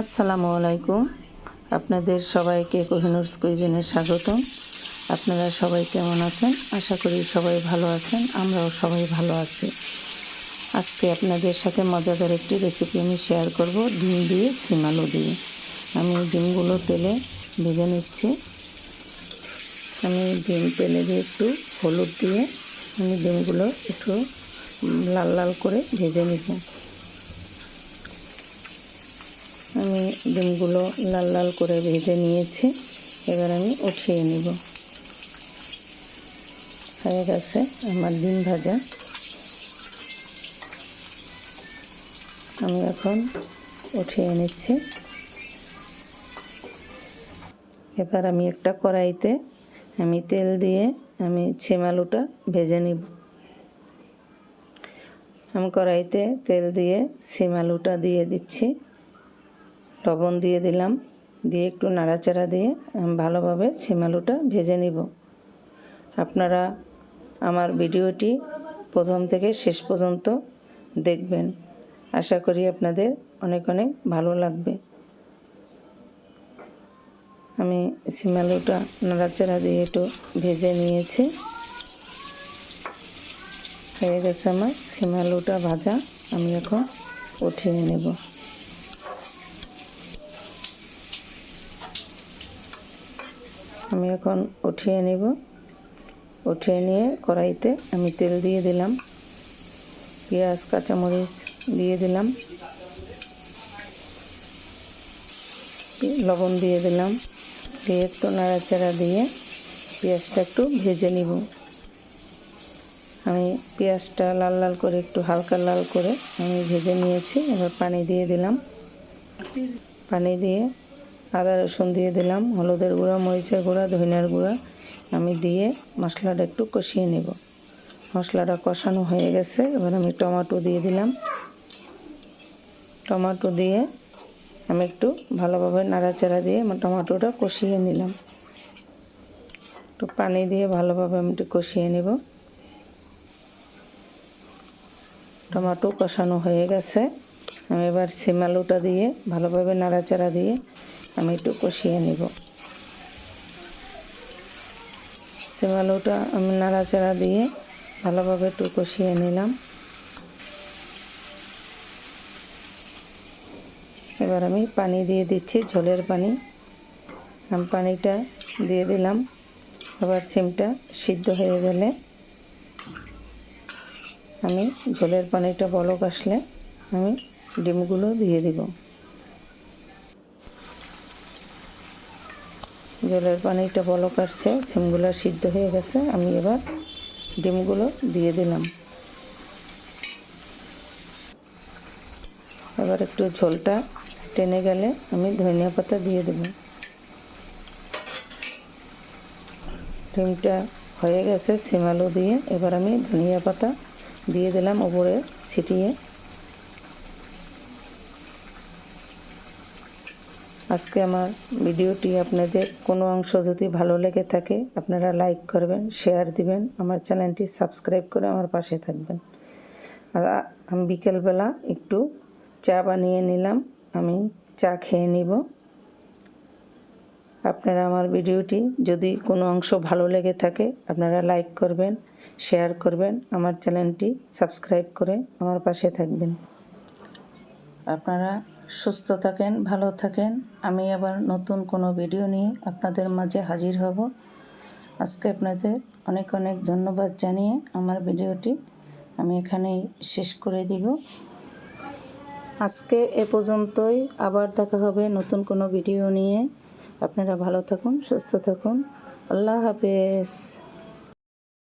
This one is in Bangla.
আসসালামু আলাইকুম। আপনাদের সবাইকে কোহিনুর কুইজিনে স্বাগতম। আপনারা সবাই কেমন আছেন? আশা করি সবাই ভালো আছেন। আমরাও সবাই ভালো আছি। আজকে আপনাদের সাথে মজাদার একটি রেসিপি আমি শেয়ার করব, ডিম দিয়ে সিমালো দিয়ে। আমি ডিমগুলো তেলে ভেজে নিচ্ছি। আমি ডিম তেলে দিয়ে একটু হলুদ দিয়ে আমি ডিমগুলো একটু লাল লাল করে ভেজে নিব। আমি ডিমগুলো লাল লাল করে ভেজে নিয়েছি। এবার আমি উঠিয়ে নিব। হয়ে গেছে আমার ডিম ভাজা। আমি এখন উঠিয়ে নিচ্ছি। এবার আমি একটা কড়াইতে আমি তেল দিয়ে আমি ছিম আলুটা ভেজে নিব। আমি কড়াইতে তেল দিয়ে সিম আলুটা দিয়ে দিচ্ছি। লবণ দিয়ে দিলাম। দিয়ে একটু নাড়াচাড়া দিয়ে ভালোভাবে সিম আলুটা ভেজে নিব। আপনারা আমার ভিডিওটি প্রথম থেকে শেষ পর্যন্ত দেখবেন। আশা করি আপনাদের অনেক অনেক ভালো লাগবে। আমি সিম আলুটা নাড়াচাড়া দিয়ে একটু ভেজে নিয়েছি। হয়ে গেছে আমার সিম আলুটা ভাজা। আমি এখন উঠিয়ে নেব। আমি এখন উঠিয়ে নেব। উঠিয়ে নিয়ে কড়াইতে আমি তেল দিয়ে দিলাম। পেঁয়াজ, কাঁচামরিচ দিয়ে দিলাম। লবণ দিয়ে দিলাম। দিয়ে একটু নাড়াচাড়া দিয়ে পেঁয়াজটা একটু ভেজে নিব। আমি পেঁয়াজটা লাল লাল করে, একটু হালকা লাল করে আমি ভেজে নিয়েছি। এবার পানি দিয়ে দিলাম। পানি দিয়ে আদা, রসুন দিয়ে দিলাম, হলুদের গুঁড়া, মরিচের গুঁড়া, ধনিয়ার গুঁড়া। আমি দিয়ে মশলাটা একটু কষিয়ে নেব। মশলাটা কষানো হয়ে গেছে, এবার আমি টমেটো দিয়ে দিলাম। টমেটো দিয়ে আমি একটু ভালোভাবে নাড়াচাড়া দিয়ে আমার টমেটোটা কষিয়ে নিলাম। একটু পানি দিয়ে ভালোভাবে আমি একটু কষিয়ে নেব। টমেটো কষানো হয়ে গেছে। আমি এবার সিম আলুটা দিয়ে ভালোভাবে নাড়াচাড়া দিয়ে আমি একটু কষিয়ে নেব। সিম আলুটা আমি নাড়াচাড়া দিয়ে ভালোভাবে একটু কষিয়ে নিলাম। এবার আমি পানি দিয়ে দিচ্ছি, ঝোলের পানি। আমি পানিটা দিয়ে দিলাম। আবার সিমটা সিদ্ধ হয়ে গেলে আমি ঝোলের পানিটা বলক আসলে আমি ডিমগুলো দিয়ে দিব। জলের পানিটা বলক আসছে সিমগুলো সিদ্ধ হয়ে গেছে, আমি এবার ডিমগুলো দিয়ে দিলাম। এবার একটু ঝোলটা টেনে গেলে আমি ধনিয়া পাতা দিয়ে দেব। ডিমটা হয়ে গেছে সিমালো দিয়ে এবার আমি ধনিয়া পাতা দিয়ে দিলাম, উপরে ছিটিয়ে আজকে আমার ভিডিওটি আপনাদের কোনো অংশ যদি ভালো লেগে থাকে, আপনারা লাইক করবেন, শেয়ার দিবেন, আমার চ্যানেলটি সাবস্ক্রাইব করে আমার পাশে থাকবেন। আমি বিকেলবেলা একটু চা বানিয়ে নিলাম, আমি চা খেয়ে নিব। আপনারা আমার ভিডিওটি যদি কোনো অংশ ভালো লেগে থাকে, আপনারা লাইক করবেন, শেয়ার করবেন, আমার চ্যানেলটি সাবস্ক্রাইব করে আমার পাশে থাকবেন। আপনারা সুস্থ থাকেন, ভালো থাকেন। আমি আবার নতুন কোনো ভিডিও নিয়ে আপনাদের মাঝে হাজির হব। আজকে আপনাদের অনেক অনেক ধন্যবাদ জানিয়ে আমার ভিডিওটি আমি এখানেই শেষ করে দিব। আজকে এ পর্যন্তই। আবার দেখা হবে নতুন কোনো ভিডিও নিয়ে। আপনারা ভালো থাকুন, সুস্থ থাকুন। আল্লাহ হাফেজ।